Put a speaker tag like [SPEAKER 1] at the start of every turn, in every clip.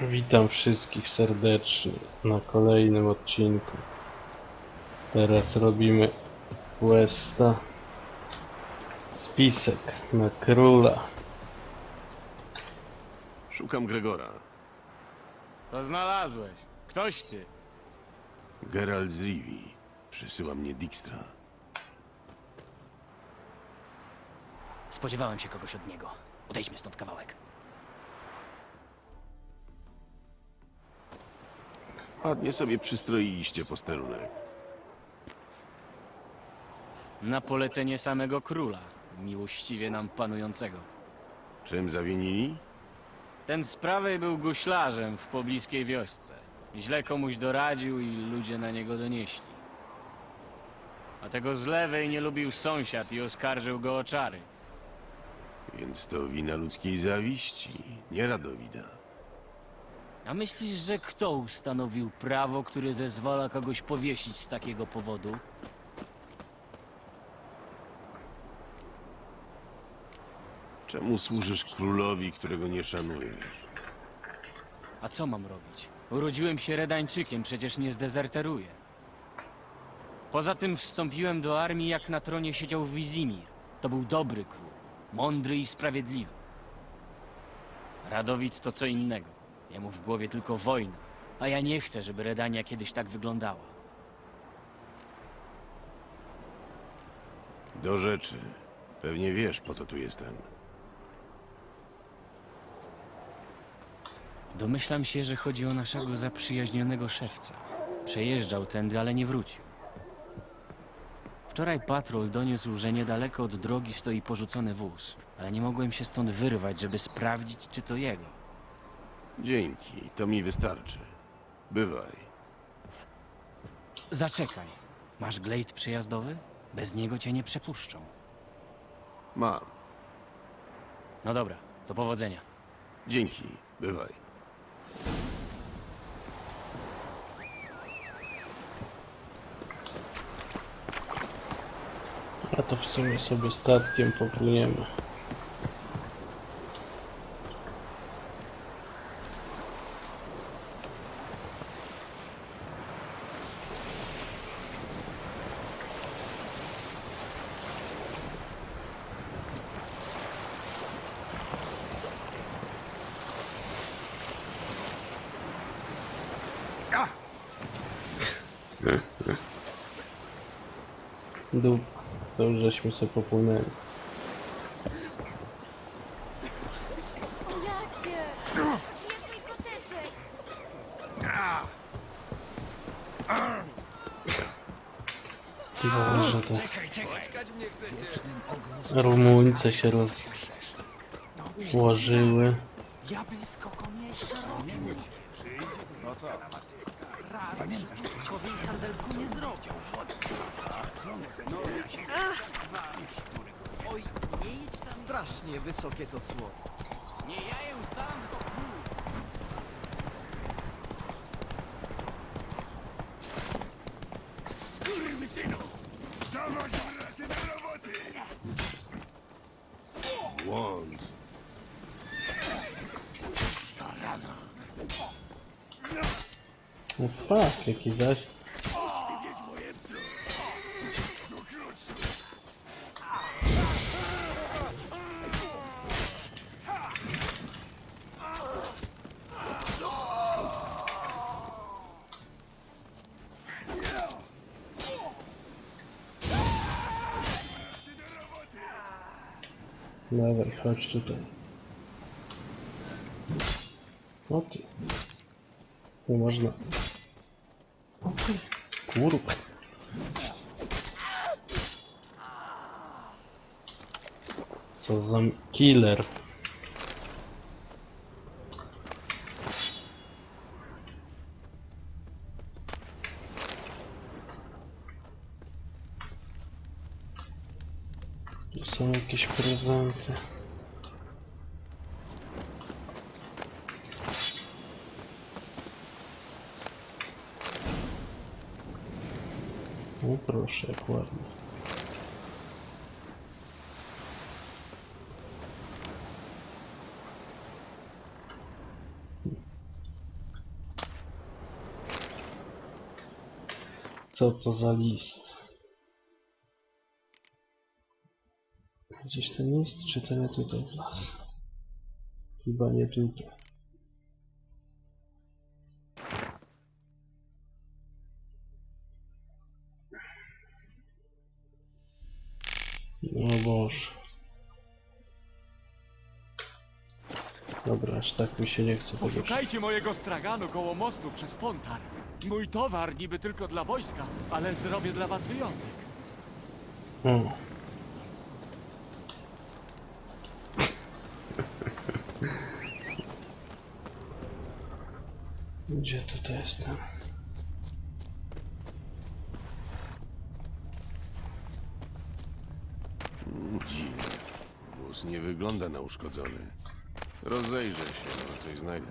[SPEAKER 1] Witam wszystkich serdecznie na kolejnym odcinku. Teraz robimy questa Spisek na króla.
[SPEAKER 2] Szukam Gregora.
[SPEAKER 3] To znalazłeś. Ktoś ty.
[SPEAKER 2] Geralt z Rivii. Przysyła mnie Dijkstra.
[SPEAKER 4] Spodziewałem się kogoś od niego. Odejdźmy stąd kawałek.
[SPEAKER 2] Ładnie sobie przystroiliście posterunek.
[SPEAKER 3] Na polecenie samego króla, miłościwie nam panującego.
[SPEAKER 2] Czym zawinili?
[SPEAKER 3] Ten z prawej był guślarzem w pobliskiej wiosce. Źle komuś doradził i ludzie na niego donieśli. A tego z lewej nie lubił sąsiad i oskarżył go o czary.
[SPEAKER 2] Więc to wina ludzkiej zawiści, nie Radowida.
[SPEAKER 3] A myślisz, że kto ustanowił prawo, które zezwala kogoś powiesić z takiego powodu?
[SPEAKER 2] Czemu służysz królowi, którego nie szanujesz?
[SPEAKER 3] A co mam robić? Urodziłem się Redańczykiem, przecież nie zdezerteruję. Poza tym wstąpiłem do armii, jak na tronie siedział Wizimir. To był dobry król, mądry i sprawiedliwy. Radowid to co innego. Jemu w głowie tylko wojna, a ja nie chcę, żeby Redania kiedyś tak wyglądała.
[SPEAKER 2] Do rzeczy. Pewnie wiesz, po co tu jestem.
[SPEAKER 3] Domyślam się, że chodzi o naszego zaprzyjaźnionego szewca. Przejeżdżał tędy, ale nie wrócił. Wczoraj patrol doniósł, że niedaleko od drogi stoi porzucony wóz, ale nie mogłem się stąd wyrwać, żeby sprawdzić, czy to jego.
[SPEAKER 2] Dzięki, to mi wystarczy. Bywaj.
[SPEAKER 3] Zaczekaj. Masz glejt przejazdowy? Bez niego cię nie przepuszczą.
[SPEAKER 2] Mam.
[SPEAKER 3] No dobra, do powodzenia.
[SPEAKER 2] Dzięki, bywaj.
[SPEAKER 1] A to w sumie sobie statkiem popłyniemy. Dup, to już żeśmy sobie popłynęli.
[SPEAKER 5] Jacie! Gdzie jest mój koteczek?
[SPEAKER 1] Boże, to... Rumuńce się rozłożyły.
[SPEAKER 6] Strasznie wysokie to cło.
[SPEAKER 3] Nie ja je ustalam, tylko król.
[SPEAKER 2] Błąd.
[SPEAKER 1] No fuck, jaki zaś... O ty. Kurwa. Co za killer. Tu są jakieś prezenty. No proszę, jak ładnie. Co to za list? Gdzieś ten list, czy to nie tutaj w las? Chyba nie tutaj. Boże. Dobra, aż tak mi się nie chce tego.
[SPEAKER 7] Poszukajcie mojego straganu koło mostu przez Pontar. Mój towar niby tylko dla wojska, ale zrobię dla was wyjątek.
[SPEAKER 1] O. Gdzie tutaj jestem?
[SPEAKER 2] Nie wygląda na uszkodzony. Rozejrzę się, może coś znajdę.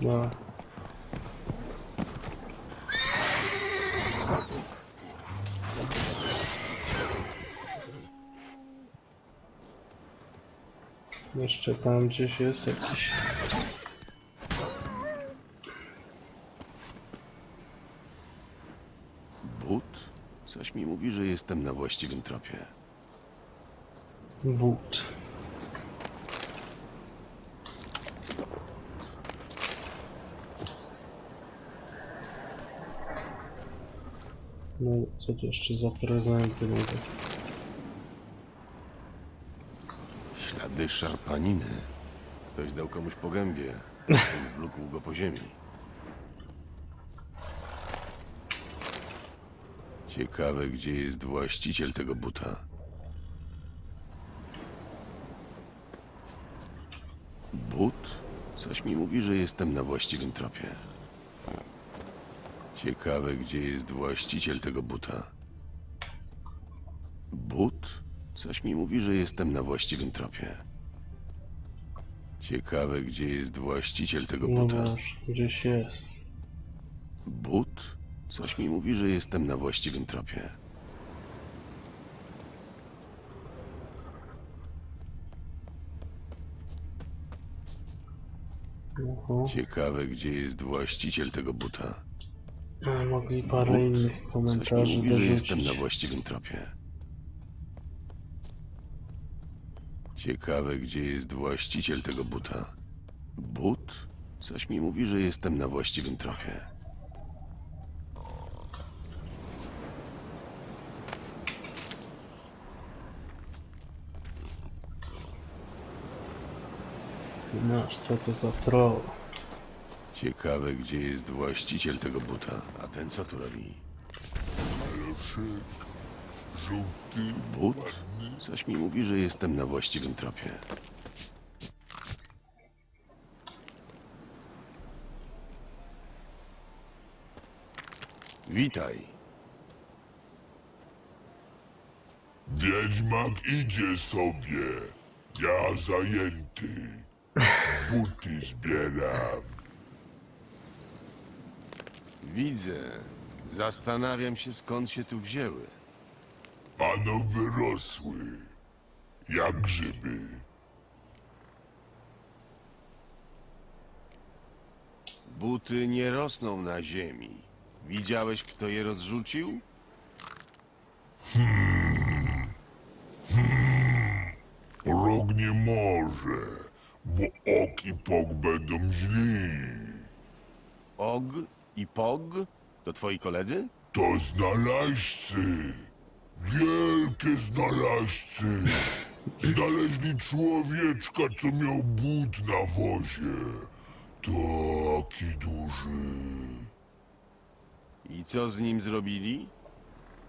[SPEAKER 1] No. Jeszcze tam gdzieś jest jakiś...
[SPEAKER 2] But? Coś mi mówi, że jestem na właściwym tropie.
[SPEAKER 1] but. No, co to jeszcze za prezenty mogę?
[SPEAKER 2] Ślady szarpaniny. Ktoś dał komuś po gębie. Wlókł go po ziemi. Ciekawe, gdzie jest właściciel tego buta. But? Coś mi mówi, że jestem na właściwym tropie. Ciekawe, gdzie jest właściciel tego buta. But? Coś mi mówi, że jestem na właściwym tropie. Ciekawe, gdzie jest właściciel tego
[SPEAKER 1] No
[SPEAKER 2] buta.
[SPEAKER 1] masz, gdzieś jest.
[SPEAKER 2] But? Coś mi mówi, że jestem na właściwym tropie.
[SPEAKER 1] Oho.
[SPEAKER 2] Ciekawe, gdzie jest właściciel tego buta.
[SPEAKER 1] A, mogli parę
[SPEAKER 2] But?
[SPEAKER 1] innych
[SPEAKER 2] Coś mi
[SPEAKER 1] komentarzy
[SPEAKER 2] mówi, że jestem na właściwym tropie. Ciekawe, gdzie jest właściciel tego buta. But? Coś mi mówi, że jestem na właściwym tropie.
[SPEAKER 1] Masz, co to za troll?
[SPEAKER 2] Ciekawe, gdzie jest właściciel tego buta. A ten co tu robi? But? Coś mi mówi, że jestem na właściwym tropie. Witaj.
[SPEAKER 8] Wiedźmak idzie sobie. Ja zajęty. Buty zbieram.
[SPEAKER 2] Widzę. Zastanawiam się, skąd się tu wzięły.
[SPEAKER 8] Ano wyrosły. Jak grzyby.
[SPEAKER 2] Buty nie rosną na ziemi. Widziałeś, kto je rozrzucił?
[SPEAKER 8] Rok nie może, bo ok i pok będą źli.
[SPEAKER 2] Og i Pog? To twoi koledzy?
[SPEAKER 8] To znalazcy. Wielkie znalazcy. Znaleźli człowieczka, co miał but na wozie. Taki duży.
[SPEAKER 2] I co z nim zrobili?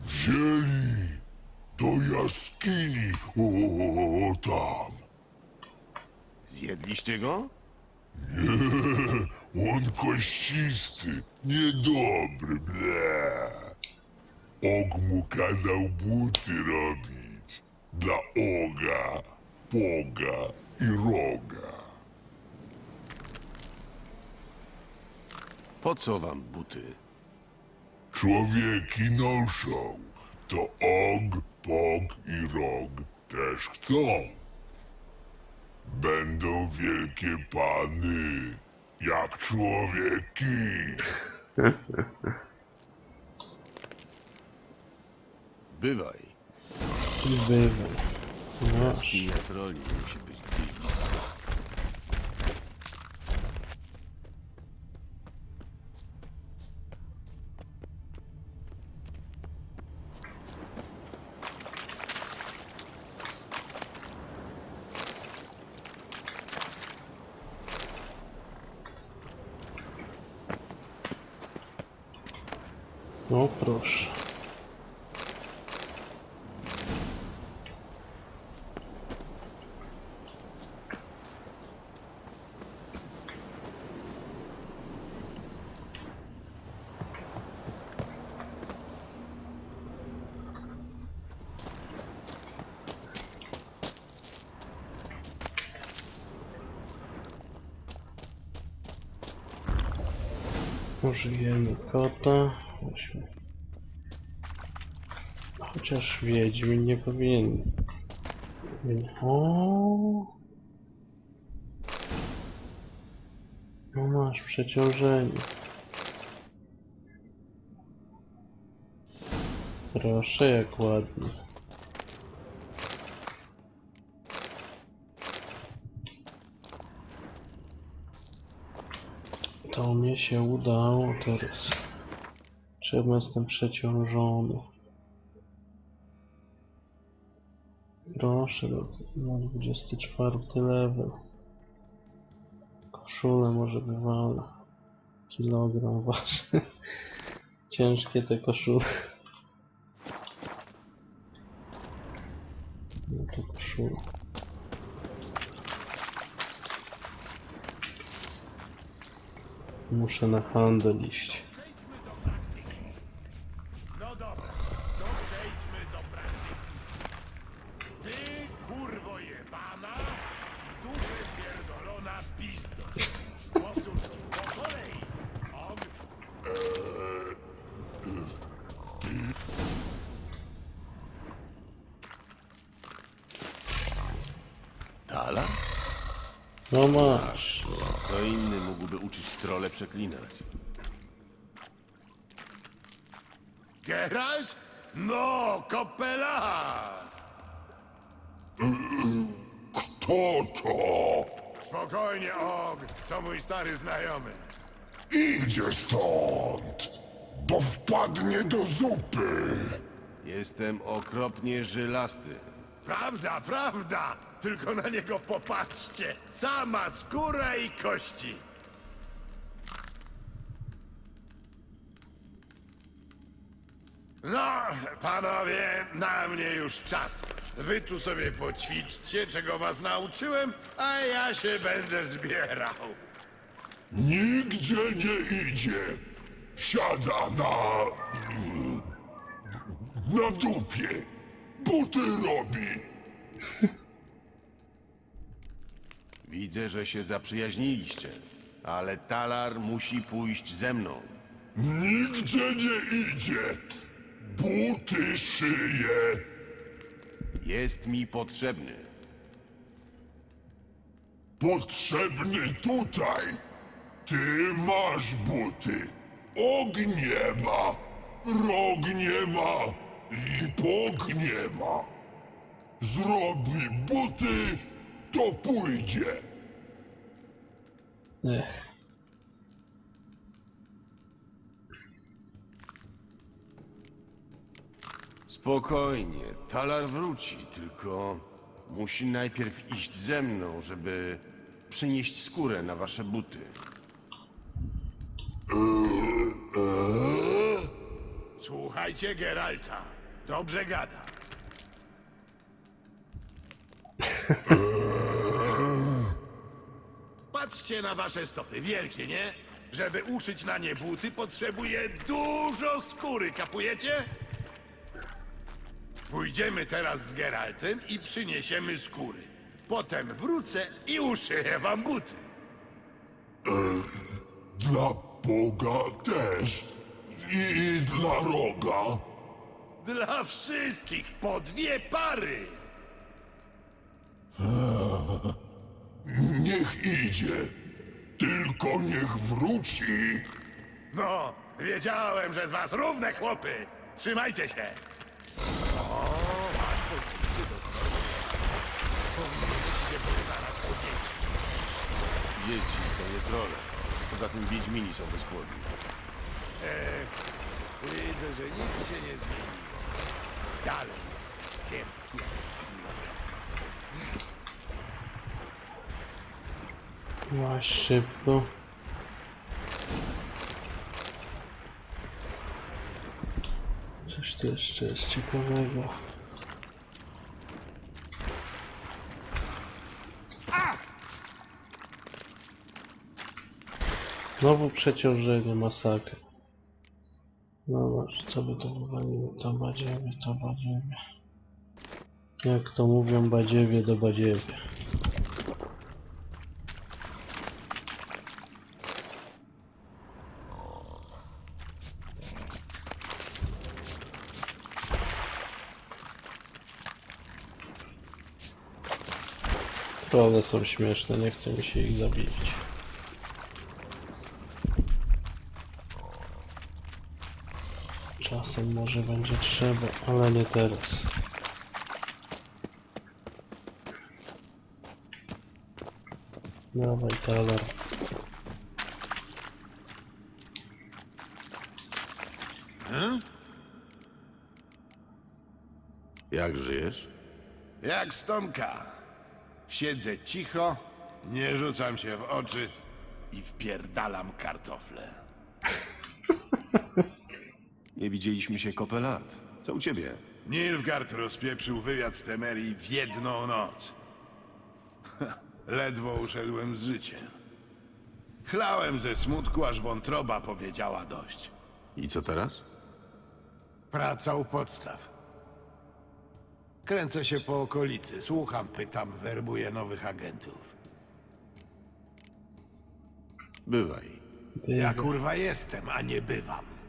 [SPEAKER 8] Wzięli do jaskini, o, tam.
[SPEAKER 2] Zjedliście go?
[SPEAKER 8] On kościsty, niedobry, ble. Og mu kazał buty robić. Dla oga, poga i roga.
[SPEAKER 2] Po co wam buty?
[SPEAKER 8] Człowieki noszą, to og, pog i rog też chcą. Będą wielkie pany, jak człowieki.
[SPEAKER 2] Bywaj.
[SPEAKER 1] Bywaj.
[SPEAKER 2] Jaskinia troli musi być gdzieś blisko.
[SPEAKER 1] No proszę. Użyjemy kota. Chociaż Wiedźmin nie powinien- O. No masz przeciążenie. Proszę, jak ładnie. To mnie się udało teraz. Czemu jestem przeciążony? Proszę, na 24 level. Koszulę może wywalę. Kilogram waży. Ciężkie te koszule. No to koszula. Muszę na handel iść.
[SPEAKER 2] Przeklinać?
[SPEAKER 9] Geralt? No, kopela!
[SPEAKER 8] Kto to?
[SPEAKER 9] Spokojnie, Og, to mój stary znajomy.
[SPEAKER 8] Idzie stąd, bo wpadnie do zupy.
[SPEAKER 2] Jestem okropnie żylasty.
[SPEAKER 9] Prawda, prawda! Tylko na niego popatrzcie! Sama skóra i kości! No, panowie, na mnie już czas. Wy tu sobie poćwiczcie, czego was nauczyłem, a ja się będę zbierał.
[SPEAKER 8] Nigdzie nie idzie. Siada na... na dupie. Buty robi.
[SPEAKER 2] Widzę, że się zaprzyjaźniliście. Ale Talar musi pójść ze mną.
[SPEAKER 8] Nigdzie nie idzie. Buty szyje.
[SPEAKER 2] Jest mi potrzebny.
[SPEAKER 8] Potrzebny tutaj. Ty masz buty. Og nie ma. Rog nie ma. I pog nie ma. Zrobi buty, to pójdzie.
[SPEAKER 1] Ech.
[SPEAKER 2] Spokojnie, Talar wróci, tylko musi najpierw iść ze mną, żeby przynieść skórę na wasze buty.
[SPEAKER 9] Słuchajcie Geralta. Dobrze gada. Patrzcie na wasze stopy, wielkie, nie? Żeby uszyć na nie buty, potrzebuje dużo skóry, kapujecie? Pójdziemy teraz z Geraltem i przyniesiemy skóry. Potem wrócę i uszyję wam buty.
[SPEAKER 8] Dla Boga też. I dla roga.
[SPEAKER 9] Dla wszystkich po dwie pary.
[SPEAKER 8] niech idzie. Tylko niech wróci.
[SPEAKER 9] No, wiedziałem, że z was równe chłopy. Trzymajcie się. O, masz poczucie do tego. Powinieneś się postarać o dzieci.
[SPEAKER 2] Dzieci to nie trole. Poza tym Wiedźmini są bezpłodni.
[SPEAKER 9] Eee, widzę, że nic się nie zmieniło. Dalej jest cierpki jak skrzydła.
[SPEAKER 1] Łaź szybko. Coś tu jeszcze jest ciekawego. Znowu przeciążenie, masakra. No masz, co by to wywaliło? To badziewie, to badziewie. Jak to mówią, badziewie do badziewie. Trolle są śmieszne, nie chce mi się ich zabić. Czasem może będzie trzeba, ale nie teraz. Dawaj talar.
[SPEAKER 2] Jak żyjesz?
[SPEAKER 9] Jak stomka. Siedzę cicho, nie rzucam się w oczy i wpierdalam kartofle.
[SPEAKER 2] Nie widzieliśmy się kopę lat. Co u ciebie?
[SPEAKER 9] Nilfgaard rozpieprzył wywiad z Temerii w jedną noc. Ledwo uszedłem z życiem. Chlałem ze smutku, aż wątroba powiedziała dość.
[SPEAKER 2] I co teraz?
[SPEAKER 9] Praca u podstaw. Kręcę się po okolicy, słucham, pytam, werbuję nowych agentów.
[SPEAKER 2] Bywaj.
[SPEAKER 9] Ja kurwa jestem, a nie bywam.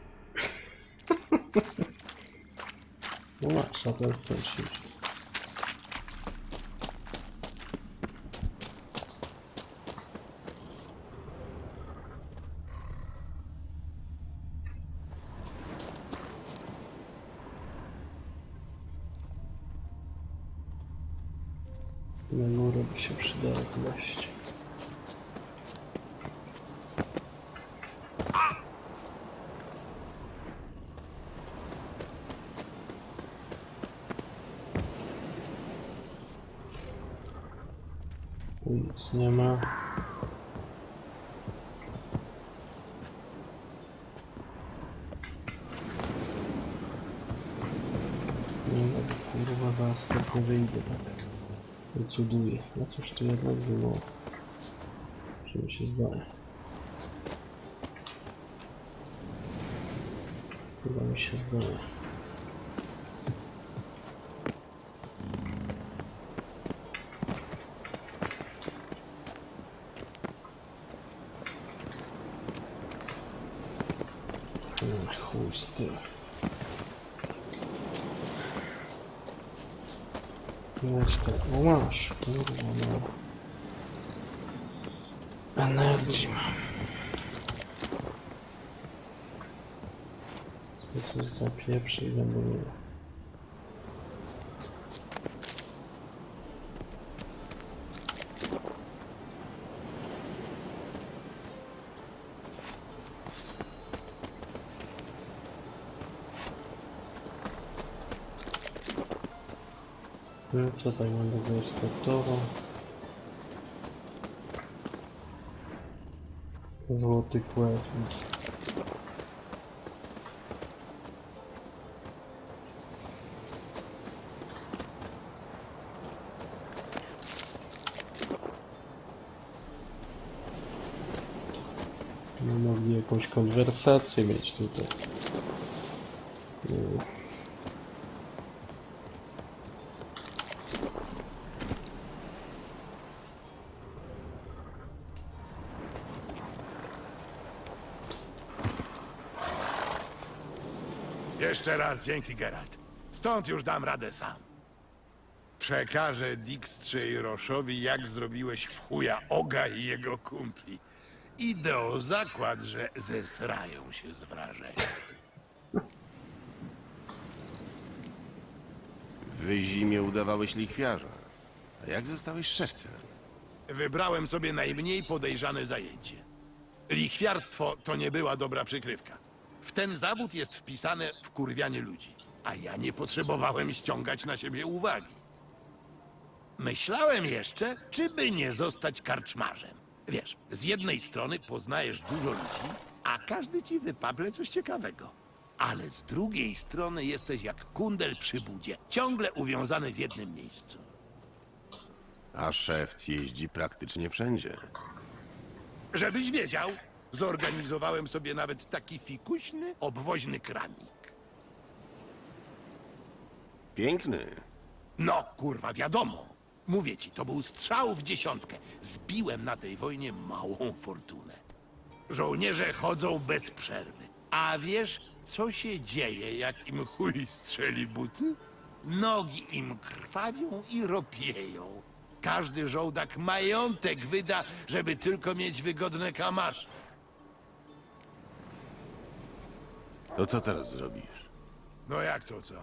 [SPEAKER 1] No masz, a ten skończył. Na górę by się przydało wleść. Tu nic nie ma. Nie no, kurwa, was tak. Decyduje. No cóż tu jednak było. Czy mi się zdaje. Chyba mi się zdaje. Mm, Chuj z tym. Weź to, o masz, kurwa no. Energii mam. Co to za pieprzy i będę co tak będę go inspektował? Złoty quest. No mogli jakąś konwersację mieć tutaj.
[SPEAKER 9] Jeszcze raz dzięki, Geralt. Stąd już dam radę sam. Przekażę Dijkstrze i Roszowi, jak zrobiłeś w chuja Oga i jego kumpli. Idę o zakład, że zesrają się z wrażenia.
[SPEAKER 2] W zimie udawałeś lichwiarza. A jak zostałeś szewcem?
[SPEAKER 9] Wybrałem sobie najmniej podejrzane zajęcie. Lichwiarstwo to nie była dobra przykrywka. W ten zawód jest wpisane wkurwianie ludzi, a ja nie potrzebowałem ściągać na siebie uwagi. Myślałem jeszcze, czy by nie zostać karczmarzem. Wiesz, z jednej strony poznajesz dużo ludzi, a każdy ci wypable coś ciekawego. Ale z drugiej strony jesteś jak kundel przy budzie, ciągle uwiązany w jednym miejscu.
[SPEAKER 2] A szewc jeździ praktycznie wszędzie.
[SPEAKER 9] Żebyś wiedział, zorganizowałem sobie nawet taki fikuśny, obwoźny kramik.
[SPEAKER 2] Piękny.
[SPEAKER 9] No, kurwa, wiadomo. Mówię ci, to był strzał w dziesiątkę. Zbiłem na tej wojnie małą fortunę. Żołnierze chodzą bez przerwy. A wiesz, co się dzieje, jak im chuj strzeli buty? Nogi im krwawią i ropieją. Każdy żołdak majątek wyda, żeby tylko mieć wygodne kamasze.
[SPEAKER 2] To co teraz zrobisz?
[SPEAKER 9] No jak to co?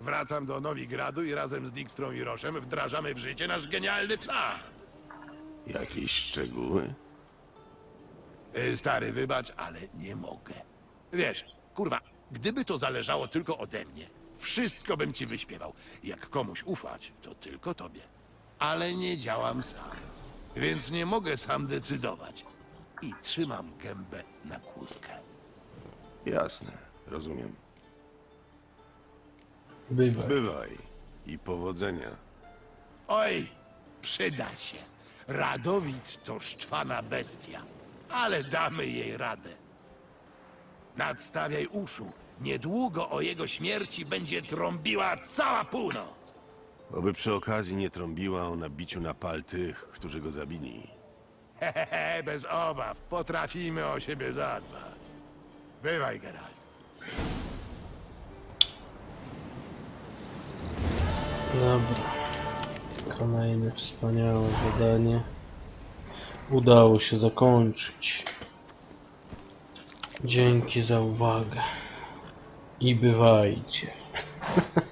[SPEAKER 9] Wracam do Nowigradu i razem z Dijkstrą i Roszem wdrażamy w życie nasz genialny plan.
[SPEAKER 2] Jakieś szczegóły?
[SPEAKER 9] Y, Stary, wybacz, ale nie mogę. Wiesz, kurwa, gdyby to zależało tylko ode mnie, wszystko bym ci wyśpiewał. Jak komuś ufać, to tylko tobie. Ale nie działam sam, więc nie mogę sam decydować. I trzymam gębę na kłódkę.
[SPEAKER 2] Jasne, rozumiem.
[SPEAKER 1] Bywaj.
[SPEAKER 2] Bywaj i powodzenia.
[SPEAKER 9] Oj, przyda się. Radowid to szczwana bestia, ale damy jej radę. Nadstawiaj uszu. Niedługo o jego śmierci będzie trąbiła cała północ.
[SPEAKER 2] Oby przy okazji nie trąbiła o nabiciu na pal tych, którzy go zabili.
[SPEAKER 9] Hehehe, bez obaw. Potrafimy o siebie zadbać. Bywaj, Geralt.
[SPEAKER 1] Dobra. Kolejne wspaniałe zadanie. Udało się zakończyć. Dzięki za uwagę. I bywajcie.